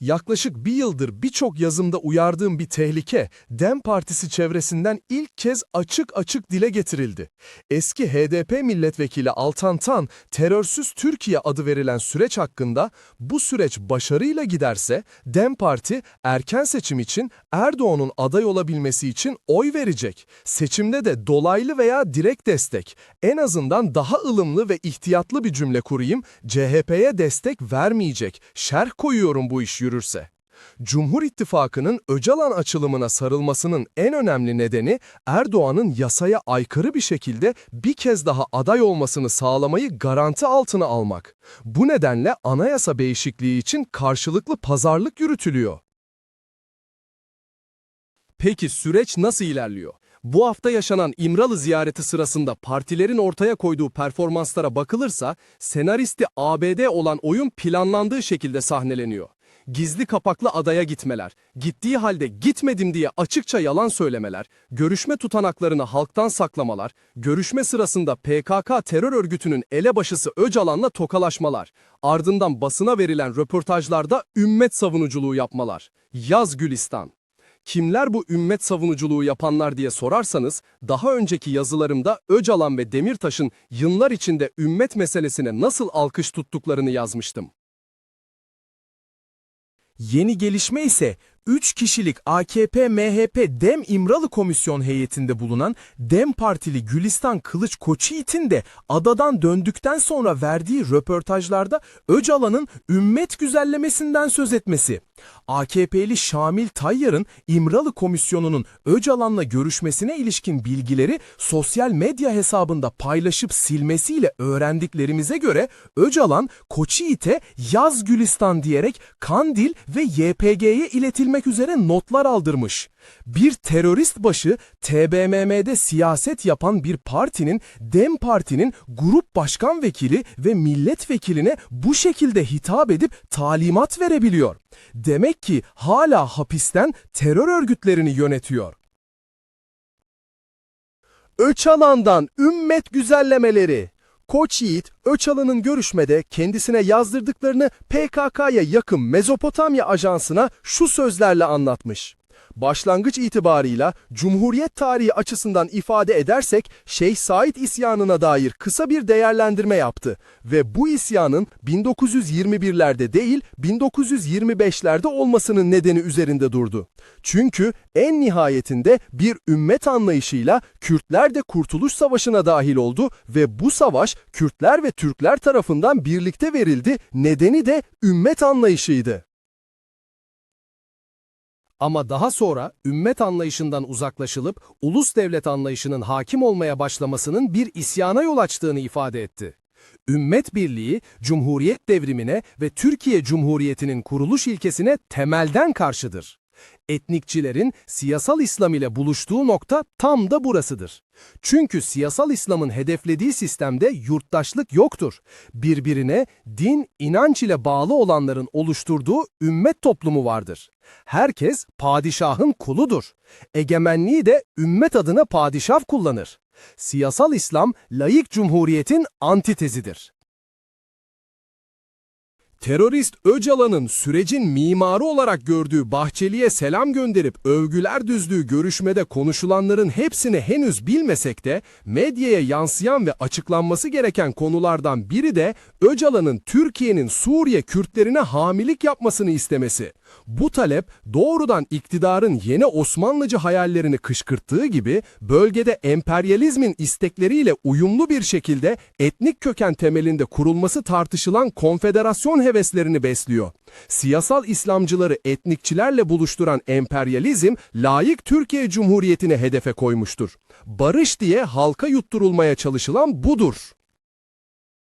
Yaklaşık bir yıldır birçok yazımda uyardığım bir tehlike, DEM Partisi çevresinden ilk kez açık açık dile getirildi. Eski HDP milletvekili Altan Tan, terörsüz Türkiye adı verilen süreç hakkında bu süreç başarıyla giderse DEM Parti erken seçim için Erdoğan'ın aday olabilmesi için oy verecek. Seçimde de dolaylı veya direkt destek. En azından daha ılımlı ve ihtiyatlı bir cümle kurayım. CHP'ye destek vermeyecek. Şerh koyuyorum bu iş yürürse. Cumhur İttifakı'nın Öcalan açılımına sarılmasının en önemli nedeni Erdoğan'ın yasaya aykırı bir şekilde bir kez daha aday olmasını sağlamayı garanti altına almak. Bu nedenle anayasa değişikliği için karşılıklı pazarlık yürütülüyor. Peki süreç nasıl ilerliyor? Bu hafta yaşanan İmralı ziyareti sırasında partilerin ortaya koyduğu performanslara bakılırsa senaristi ABD olan oyun planlandığı şekilde sahneleniyor. Gizli kapaklı adaya gitmeler, gittiği halde gitmedim diye açıkça yalan söylemeler, görüşme tutanaklarını halktan saklamalar, görüşme sırasında PKK terör örgütünün elebaşısı Öcalan'la tokalaşmalar, ardından basına verilen röportajlarda ümmet savunuculuğu yapmalar. Yaz Gülistan. Kimler bu ümmet savunuculuğu yapanlar diye sorarsanız, daha önceki yazılarımda Öcalan ve Demirtaş'ın yıllar içinde ümmet meselesine nasıl alkış tuttuklarını yazmıştım. Yeni gelişme ise 3 kişilik AKP, MHP, DEM İmralı Komisyon heyetinde bulunan DEM Partili Gülistan Kılıç Koçyiğit'in de adadan döndükten sonra verdiği röportajlarda Öcalan'ın ümmet güzellemesinden söz etmesi. AKP'li Şamil Tayyar'ın İmralı Komisyonu'nun Öcalan'la görüşmesine ilişkin bilgileri sosyal medya hesabında paylaşıp silmesiyle öğrendiklerimize göre Öcalan Koçyiğit'e yaz Gülistan diyerek Kandil ve YPG'ye iletilmek üzere notlar aldırmış. Bir terörist başı TBMM'de siyaset yapan bir partinin DEM Parti'nin grup başkan vekili ve milletvekiline bu şekilde hitap edip talimat verebiliyor. Demek ki hala hapisten terör örgütlerini yönetiyor. Öcalan'dan ümmet güzellemeleri. Koç Yiğit, Öcalan'ın görüşmede kendisine yazdırdıklarını PKK'ya yakın Mezopotamya Ajansı'na şu sözlerle anlatmış. Başlangıç itibarıyla Cumhuriyet tarihi açısından ifade edersek Şeyh Said isyanına dair kısa bir değerlendirme yaptı ve bu isyanın 1921'lerde değil 1925'lerde olmasının nedeni üzerinde durdu. Çünkü en nihayetinde bir ümmet anlayışıyla Kürtler de Kurtuluş Savaşı'na dahil oldu ve bu savaş Kürtler ve Türkler tarafından birlikte verildi, nedeni de ümmet anlayışıydı. Ama daha sonra ümmet anlayışından uzaklaşılıp ulus devlet anlayışının hakim olmaya başlamasının bir isyana yol açtığını ifade etti. Ümmet birliği, Cumhuriyet devrimine ve Türkiye Cumhuriyeti'nin kuruluş ilkesine temelden karşıdır. Etnikçilerin siyasal İslam ile buluştuğu nokta tam da burasıdır. Çünkü siyasal İslam'ın hedeflediği sistemde yurttaşlık yoktur. Birbirine din, inanç ile bağlı olanların oluşturduğu ümmet toplumu vardır. Herkes padişahın kuludur. Egemenliği de ümmet adına padişah kullanır. Siyasal İslam, layık cumhuriyetin antitezidir. Terörist Öcalan'ın sürecin mimarı olarak gördüğü Bahçeli'ye selam gönderip övgüler düzdüğü görüşmede konuşulanların hepsini henüz bilmesek de medyaya yansıyan ve açıklanması gereken konulardan biri de Öcalan'ın Türkiye'nin Suriye Kürtlerine hamilik yapmasını istemesi. Bu talep doğrudan iktidarın yeni Osmanlıcı hayallerini kışkırttığı gibi bölgede emperyalizmin istekleriyle uyumlu bir şekilde etnik köken temelinde kurulması tartışılan konfederasyon heveslerini besliyor. Siyasal İslamcıları etnikçilerle buluşturan emperyalizm layık Türkiye Cumhuriyeti'ni hedefe koymuştur. Barış diye halka yutturulmaya çalışılan budur.